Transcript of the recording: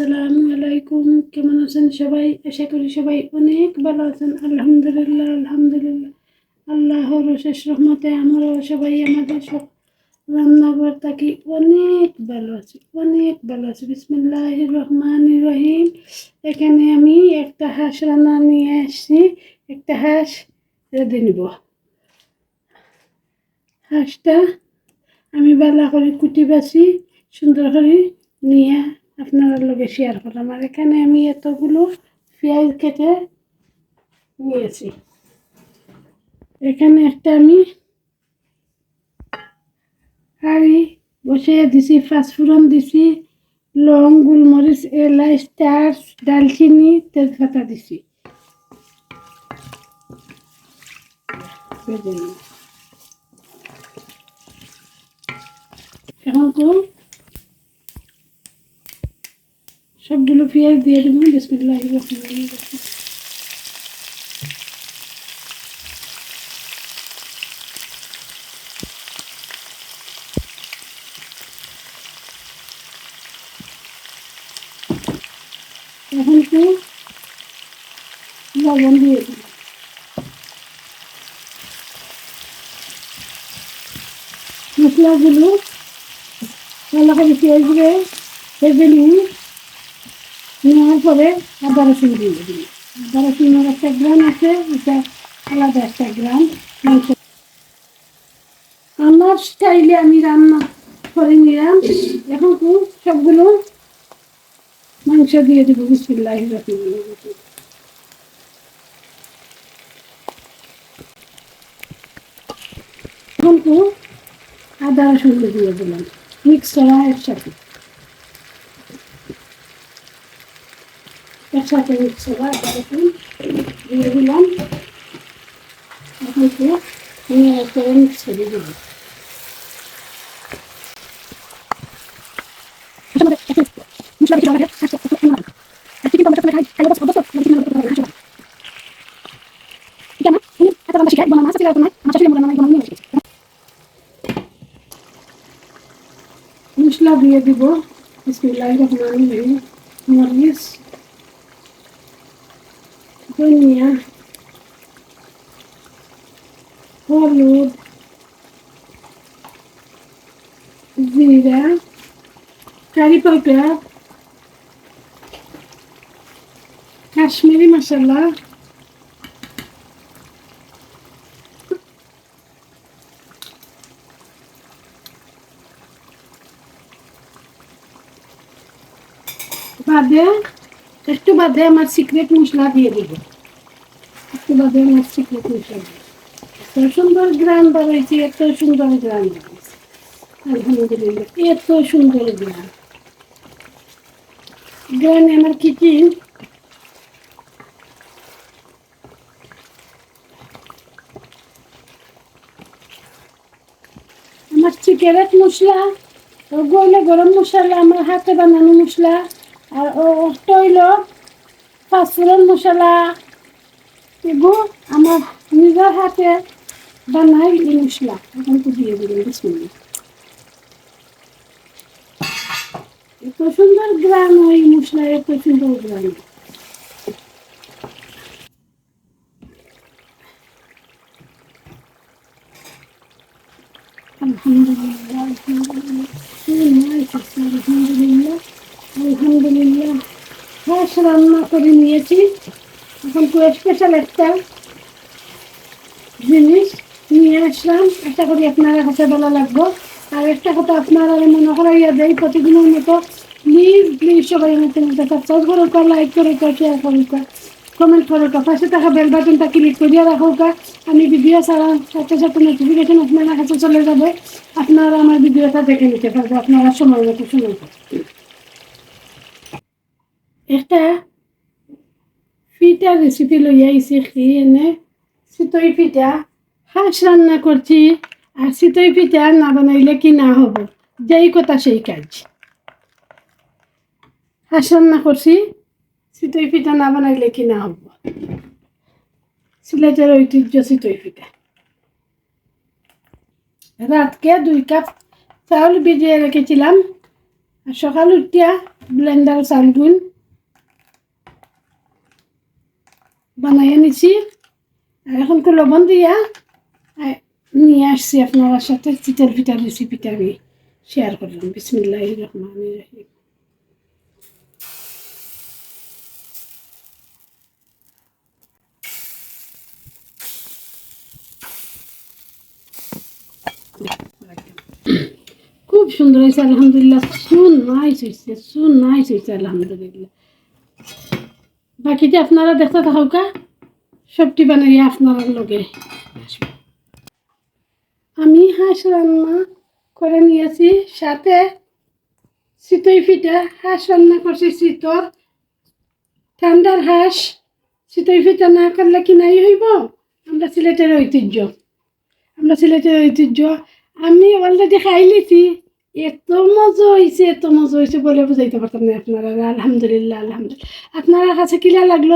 আসসালামু আলাইকুম। কেমন আছেন সবাই? আশা করি সবাই অনেক ভালো আছেন। আলহামদুলিল্লাহ আলহামদুলিল্লাহ। আল্লাহর শেষ রহমতে আমরাও সবাই আমাদের সব রান্নাঘর থাকি অনেক ভালো আছি, অনেক ভালো আছি। বিসমিল্লাহ রহমান রহিম। এখানে আমি একটা হাঁস রান্না নিয়ে আসছি। একটা হাঁস রেঁধে নিব। হাঁসটা আমি বেলা করে কুটি বাছি, সুন্দর করে নিয়ে আপনার লগে শেয়ার করলাম। আর এখানে আমি এতগুলো পেঁয়াজ কেটে নিয়েছি। এখানে একটা আমি হাঁড়ি বসিয়ে দিছি, পাঁচফোড়ন দিছি, লং, গোলমরিচ, এলাচ স্টার ডালচিনি, তেজপাতা দিছি। এখন তো সবগুলো পেঁয়াজ দিয়ে দেবো বিসমিল্লাহ রহমান রহিম এখন তো লবণ দিয়ে দেবো মশলাগুলো ভালো করে পেঁয়াজগুলো ভেজে নিই নেওয়ার পরে আদা রসুন দিয়ে দিই আদা রসুনের একটা গ্রাম আছে, এটা আলাদা একটা গ্রাম, মাংস। আমার স্টাইলে আমি রান্না করে নিলাম। এখন তো সবগুলো মাংস দিয়ে দেবো বিসমিল্লাহ এখন তো আদা রসুন দিয়ে দিলাম, মিক্স করা একসাথে। একসাথে করা আদা রসুন দিয়ে দিলাম এখন নিয়ে করে মিক্স করে দেবো মশলা দিয়ে দিব। বিসমিল্লাহ রহমান রহিম মরিচ ধনিয়া হলুদ জিরা কারি পাউডার কাশ্মীরি মশলা বাদে, একটু বাদে আমার সিক্রেট মশলা দিয়ে দিব। সিক্রেট মশলা দিব এত সুন্দর গ্রাম বাড়াইছি এত সুন্দর গ্রাম বাড়াইছি আলহামদুলিল্লাহ, এত সুন্দর গ্রাম। গ্রামে আমার কি কি? আমার সিগারেট মশলা গইলে গরম মশলা, আমার হাতে বানানো মশলা, আর ও তৈল পাঁচফোড়ন মশলা এগুলো আমার নিজের হাতে বানাই এই মশলা এখন তো দিয়ে দিলাম বিসমিল্লাহ। এত সুন্দর গ্রাম ওই মশলা এত সুন্দর গ্রাম আলহামদুলিল্লাহ আলহামদুলিল্লাহ আলহামদুলিল্লাহ। হাঁস রান্না করে নিয়েছি। এখন তো স্পেশাল একটা জিনিস নিয়ে আসলাম। একটা করে আপনারা হাতে ভালো লাগবো। আর একটা কথা আপনারা আমি মনে করাইয়া দেয় প্রতিদিনের মতো। প্লিজ প্লিজ সবাই আমার চ্যানেলটা সাবস্ক্রাইব করো কা লাইক করো কা শেয়ার করো কা কমেন্ট করো কা পাশে থাকা বেল বাটনটা ক্লিক করিয়া রাখো কা আমি ভিডিও ছাড়া সাথে সাথে নোটিফিকেশন আপনারা কাছে চলে যাবে। আপনারা আমার ভিডিওটা দেখে নিতে পারব। আপনারা সময় মতো সময় একটা পিঠা রেসিপি লইয়া আইছি কি এনে? চিতই পিঠা। হাঁস রান্না করছি। আর চিতই পিঠা না বানাইলে কি না হব? যেই কথা সেই কাজ। হাঁস রান্না করছি। চিতই পিঠা না বানাইলে কি না হব? সিলেটের ঐতিহ্য চিতই পিঠা। রাতকে দুই কাপ চাউল ভিজিয়ে রেখেছিলাম। আর সকাল উঠিয়া ব্লেন্ডার চালগুন বানাইয়া নিছি আর এখন তো লবণ দিয়া আহ, নিয়ে আসছি আপনার সাথে চিতল পিঠার রেসিপিটা আমি শেয়ার করলাম বিসমিল্লাহ রহমান রহিম খুব সুন্দর হয়েছে আলহামদুলিল্লাহ সুন নাইস হয়েছে সুন নাইস হয়েছে আলহামদুলিল্লাহ বাকিটা আপনারা দেখতে থাকা সবটি বানাইয়া আপনার লগে আমি হাঁস রান্না করে নিয়েছি, সাথে চিতই ফিটা হাঁস রান্না করছি চিতর। ঠান্ডার হাঁস, চিতই ফিটা না করলে কি নাই হইব? আমরা সিলেটের ঐতিহ্য। আমরা সিলেটের ঐতিহ্য। আমি অলরেডি খাই লিছি। এত মজা হয়েছে এত মজা হয়েছে বলে বুঝাইতে পারতাম না আপনারা। আলহামদুলিল্লাহ আলহামদুলিল্লাহ। আপনার কাছে কিলা লাগল